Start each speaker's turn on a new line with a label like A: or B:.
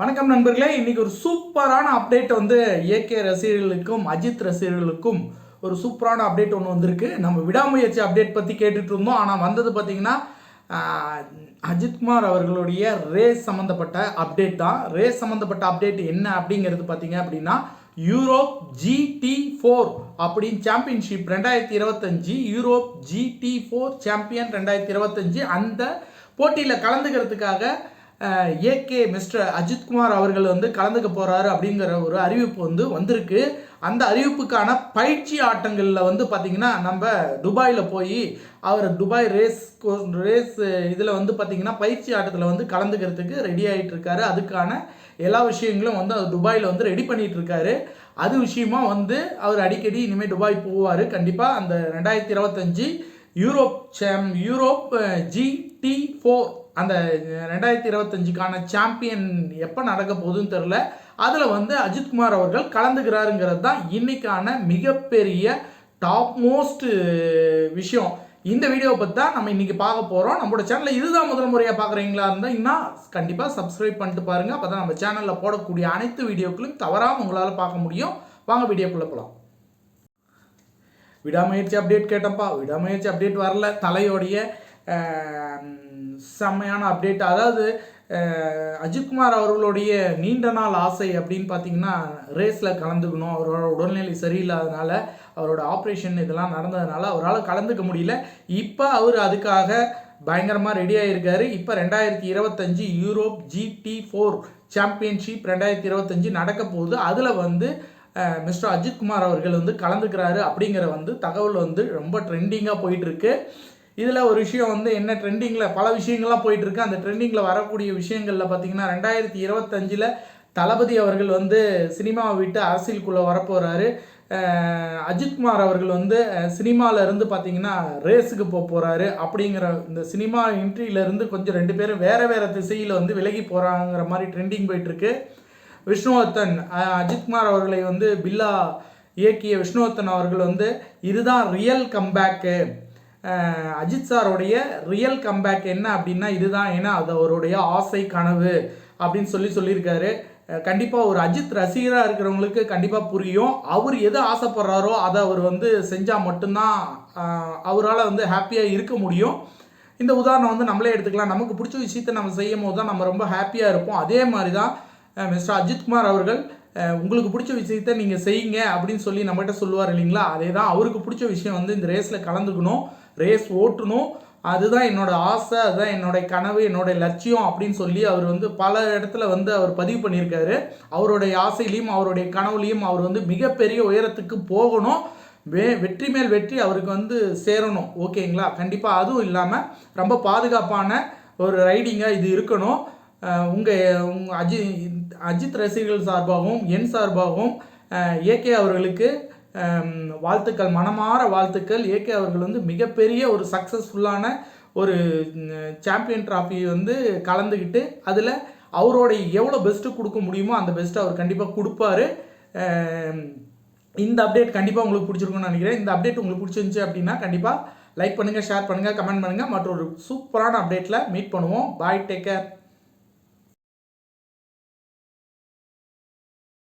A: வணக்கம் நண்பர்களே. இன்னைக்கு ஒரு சூப்பரான அப்டேட் வந்து ஏகே ரசிகர்களுக்கும் அஜித் ரசிகர்களுக்கும் ஒரு சூப்பரான அப்டேட் ஒன்று வந்திருக்கு. நம்ம விடாமுயற்சி அப்டேட் பற்றி கேட்டுட்டு இருந்தோம். ஆனால் வந்தது பார்த்தீங்கன்னா அஜித்குமார் அவர்களுடைய ரேஸ் சம்மந்தப்பட்ட அப்டேட் தான். ரேஸ் சம்மந்தப்பட்ட அப்டேட் என்ன அப்படிங்கிறது பார்த்தீங்க அப்படின்னா யூரோப் ஜிடி ஃபோர் அப்படின்னு சாம்பியன்ஷிப் ரெண்டாயிரத்தி இருபத்தஞ்சி யூரோப் ஜிடி ஃபோர் சாம்பியன் ரெண்டாயிரத்தி இருபத்தஞ்சி அந்த போட்டியில் கலந்துக்கிறதுக்காக ஏகே மிஸ்டர் அஜித்குமார் அவர்கள் வந்து கலந்துக்க போகிறாரு அப்படிங்கிற ஒரு அறிவிப்பு வந்து வந்திருக்கு. அந்த அறிவிப்புக்கான பயிற்சி ஆட்டங்களில் வந்து பார்த்திங்கன்னா நம்ம துபாயில் போய் அவர் துபாய் ரேஸ் ரேஸ் இதில் வந்து பார்த்திங்கன்னா பயிற்சி ஆட்டத்தில் வந்து கலந்துக்கிறதுக்கு ரெடி ஆகிட்டு இருக்காரு. அதுக்கான எல்லா விஷயங்களும் வந்து அவர் துபாயில் வந்து ரெடி பண்ணிகிட்டு இருக்காரு. அது விஷயமா வந்து அவர் அடிக்கடி இனிமேல் துபாய் போவார். கண்டிப்பாக அந்த ரெண்டாயிரத்தி இருபத்தஞ்சி யூரோப் சாம் யூரோப் ஜிடி ஃபோர் அந்த uh, ரெண்டாயிரத்தி இருபத்தஞ்சுக்கான சாம்பியன் எப்போ நடக்க போகுதுன்னு தெரில அதில் வந்து அஜித்குமார் அவர்கள் கலந்துக்கிறாருங்கிறது தான் இன்றைக்கான மிகப்பெரிய டாப் மோஸ்ட் uh, விஷயம். இந்த வீடியோவை பற்றி தான் நம்ம இன்றைக்கி பார்க்க போகிறோம் நம்மளோட சேனலில் இதுதான் முதல் முறையாக பார்க்குறீங்களா இருந்தால் இன்னும் கண்டிப்பாக சப்ஸ்கிரைப் பண்ணிட்டு பாருங்கள் அப்போ தான் நம்ம சேனலில் போடக்கூடிய அனைத்து வீடியோக்களையும் தவறாமல் உங்களால் பார்க்க முடியும். வாங்க வீடியோக்குள்ளே போகலாம் விடாமுயற்சி அப்டேட் கேட்டப்பா விடாமுயற்சி அப்டேட் வரல. தலையோடைய செம்மையான அப்டேட் அதாவது அஜித்குமார் அவர்களுடைய நீண்ட நாள் ஆசை அப்படின்னு பார்த்தீங்கன்னா ரேஸில் கலந்துக்கணும். அவரோட உடல்நிலை சரியில்லாதனால அவரோட ஆப்ரேஷன் இதெல்லாம் நடந்ததுனால அவரால் கலந்துக்க முடியல. இப்போ அவர் அதுக்காக பயங்கரமாக ரெடி ஆகியிருக்காரு இப்போ ரெண்டாயிரத்தி இருபத்தஞ்சி யூரோப் ஜிடி ஃபோர் சாம்பியன்ஷிப் ரெண்டாயிரத்தி இருபத்தஞ்சி நடக்க போகுது. அதில் வந்து மிஸ்டர் மிஸ்டர் அஜித்குமார் அவர்கள் வந்து கலந்துக்கிறாரு அப்படிங்கிற வந்து தகவல் வந்து ரொம்ப ட்ரெண்டிங்காக போயிட்டுருக்கு. இதில் ஒரு விஷயம் வந்து என்ன ட்ரெண்டிங்கில் பல விஷயங்கள்லாம் போயிட்டுருக்கு. அந்த ட்ரெண்டிங்கில் வரக்கூடிய விஷயங்களில் பார்த்தீங்கன்னா ரெண்டாயிரத்தி இருபத்தஞ்சில் தளபதி அவர்கள் வந்து சினிமாவை விட்டு அரசியலுக்குள்ளே வரப்போகிறாரு அஜித்குமார் அவர்கள் வந்து சினிமாவிலேருந்து பார்த்தீங்கன்னா ரேஸுக்கு போக போகிறாரு அப்படிங்கிற இந்த சினிமா இன்ட்ரியிலேருந்து கொஞ்சம் ரெண்டு பேரும் வேறு வேறு திசையில் வந்து விலகி போகிறாங்கிற மாதிரி ட்ரெண்டிங் போயிட்டுருக்கு. விஷ்ணுவர்த்தன் அஜித்குமார் அவர்களை வந்து பில்லா இயக்கிய விஷ்ணுவர்த்தன் அவர்கள் வந்து இதுதான் ரியல் கம்பேக்கு அஜித் சாரோடைய ரியல் கம்பேக் என்ன அப்படின்னா இதுதான். ஏன்னா அது அவருடைய ஆசை கனவு அப்படின்னு சொல்லி சொல்லியிருக்காரு. கண்டிப்பாக ஒரு அஜித் ரசிகராக இருக்கிறவங்களுக்கு கண்டிப்பாக புரியும். அவர் எது ஆசைப்படுறாரோ அதை அவர் வந்து செஞ்சால் மட்டும்தான் அவரால் வந்து ஹாப்பியாக இருக்க முடியும். இந்த உதாரணம் வந்து நம்மளே எடுத்துக்கலாம். நமக்கு பிடிச்ச விஷயத்தை நம்ம செய்யும் போது தான் நம்ம ரொம்ப ஹாப்பியாக இருப்போம். அதே மாதிரி தான் மிஸ்டர் அஜித்குமார் அவர்கள் உங்களுக்கு பிடிச்ச விஷயத்தை நீங்கள் செய்யுங்க அப்படின்னு சொல்லி நம்மகிட்ட சொல்லுவார் இல்லைங்களா? அதே தான் அவருக்கு பிடிச்ச விஷயம் வந்து இந்த ரேஸில் கலந்துக்கணும் ரேஸ் ஓட்டணும். அதுதான் என்னோட ஆசை அதுதான் என்னுடைய கனவு என்னோட லட்சியம் அப்படின்னு சொல்லி அவர் வந்து பல இடத்துல வந்து அவர் பதிவு பண்ணியிருக்காரு. அவருடைய ஆசையிலையும் அவருடைய கனவுலையும் அவர் வந்து மிகப்பெரிய உயரத்துக்கு போகணும். வே வெற்றி மேல் வெற்றி அவருக்கு வந்து சேரணும். ஓகேங்களா? கண்டிப்பாக அதுவும் இல்லாமல் ரொம்ப பாதுகாப்பான ஒரு ரைடிங்காக இது இருக்கணும். உங்கள் உங்கள் அஜி அஜித் ரசிகர்கள் சார்பாகவும் என் சார்பாகவும் ஏகே அவர்களுக்கு வாழ்த்துக்கள் மனமாற வாழ்த்துக்கள். ஏகே அவர்கள் வந்து மிகப்பெரிய ஒரு சக்ஸஸ்ஃபுல்லான ஒரு சாம்பியன் ட்ராஃபி வந்து கலந்துக்கிட்டு அதில் அவரோட எவ்வளோ பெஸ்ட்டு கொடுக்க முடியுமோ அந்த பெஸ்ட்டை அவர் கண்டிப்பாக கொடுப்பாரு. இந்த அப்டேட் கண்டிப்பாக உங்களுக்கு பிடிச்சிருக்கும்னு நினைக்கிறேன். இந்த அப்டேட் உங்களுக்கு பிடிச்சிருந்துச்சு அப்படின்னா கண்டிப்பாக லைக் பண்ணுங்கள் ஷேர் பண்ணுங்கள் கமெண்ட் பண்ணுங்கள் மற்றொரு சூப்பரான அப்டேட்டில் மீட் பண்ணுவோம். Bye take care